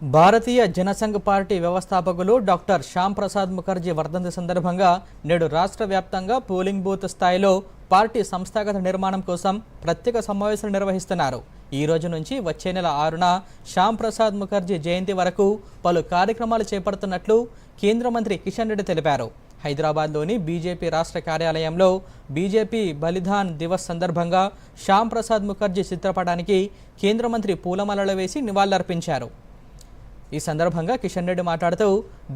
భారతీయ Jan Sangh party వ్యవస్థాపకులు doctor Shyam Prasad Mukherjee వర్ధంతి సందర్భంగా నేడు రాష్ట్ర వ్యాప్తంగా పోలింగ్ బూత్ స్థాయిలో పార్టీ సంస్థాగత నిర్మాణం కోసం ప్రత్యేక సమావేశాలు నిర్వహిస్తున్నారు. ఈ రోజు నుంచి వచ్చే నెల ఆరున శ్యామ్ ప్రసాద్ ముఖర్జీ జయంతి వరకు పలు కార్యక్రమాలు చేపడుతున్నట్లు కేంద్ర మంత్రి కిషన్ రెడ్డి తెలిపారు. హైదరాబాద్లోని బీజేపీ రాష్ట్ర కార్యాలయంలో బీజేపీ బలిదాన్ దివస్ సందర్భంగా శ్యామ్ ప్రసాద్ ముఖర్జీ చిత్రపటానికి కేంద్ర మంత్రి పూలమాలలు వేసి నివాళులర్పించారు. ఈ సందర్భంగా కిషన్ రెడ్డి మాట్లాడుతూ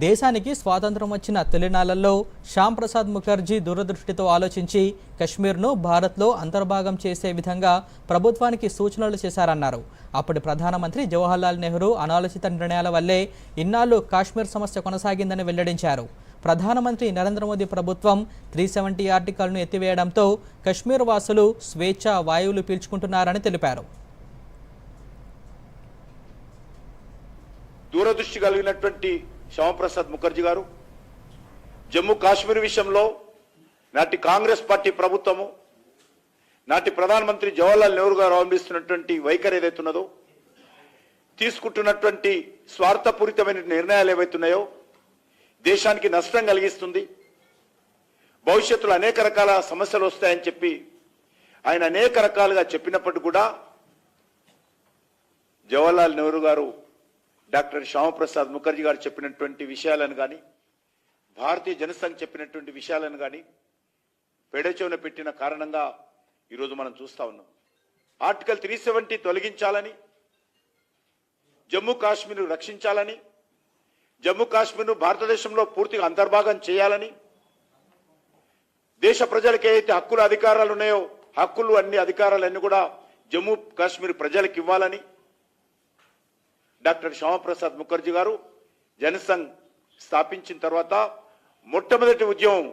దేశానికి స్వాతంత్రం వచ్చిన తొలినాళ్ళలో శ్యామ్ ప్రసాద్ ముఖర్జీ దూరదృష్టితో ఆలోచించి కశ్మీర్ను భారత్లో అంతర్భాగం చేసే విధంగా ప్రభుత్వానికి సూచనలు చేశారన్నారు. అప్పటి ప్రధానమంత్రి జవహర్లాల్ నెహ్రూ అనాలోచిత నిర్ణయాల వల్లే ఇన్నాళ్ళు కాశ్మీర్ సమస్య కొనసాగిందని వెల్లడించారు. ప్రధానమంత్రి నరేంద్ర మోదీ ప్రభుత్వం త్రీ సెవెంటీ ఆర్టికల్ను ఎత్తివేయడంతో కశ్మీర్ వాసులు స్వేచ్ఛ వాయువులు పీల్చుకుంటున్నారని తెలిపారు. దూరదృష్టి కలిగినటువంటి శ్యామప్రసాద్ ముఖర్జీ గారు జమ్మూ కాశ్మీర్ విషయంలో నాటి కాంగ్రెస్ పార్టీ ప్రభుత్వము నాటి ప్రధానమంత్రి జవహర్లాల్ నెహ్రూ గారు అవలంబిస్తున్నటువంటి వైఖరి ఏదైతున్నదో తీసుకుంటున్నటువంటి స్వార్థపూరితమైన నిర్ణయాలు ఏవైతున్నాయో దేశానికి నష్టం కలిగిస్తుంది. భవిష్యత్తులో అనేక రకాల సమస్యలు వస్తాయని చెప్పి ఆయన అనేక రకాలుగా చెప్పినప్పటికీ కూడా జవహర్లాల్ నెహ్రూ గారు డాక్టర్ శ్యామప్రసాద్ ముఖర్జీ గారు చెప్పినటువంటి విషయాలను కానీ భారతీయ జనసంఘ్ చెప్పినటువంటి విషయాలను కానీ పెడచెవున పెట్టిన కారణంగా ఈరోజు మనం చూస్తా ఉన్నాం. ఆర్టికల్ త్రీ సెవెంటీ తొలగించాలని జమ్మూ కాశ్మీర్ను రక్షించాలని జమ్మూ కాశ్మీర్ను భారతదేశంలో పూర్తిగా అంతర్భాగం చేయాలని దేశ ప్రజలకు ఏదైతే హక్కుల అధికారాలు ఉన్నాయో హక్కులు అన్ని అధికారాలన్నీ కూడా జమ్మూ కాశ్మీర్ ప్రజలకు ఇవ్వాలని డాక్టర్ శ్యామప్రసాద్ ముఖర్జీ గారు జనసంఘ్ స్థాపించిన తర్వాత మొట్టమొదటి ఉద్యమం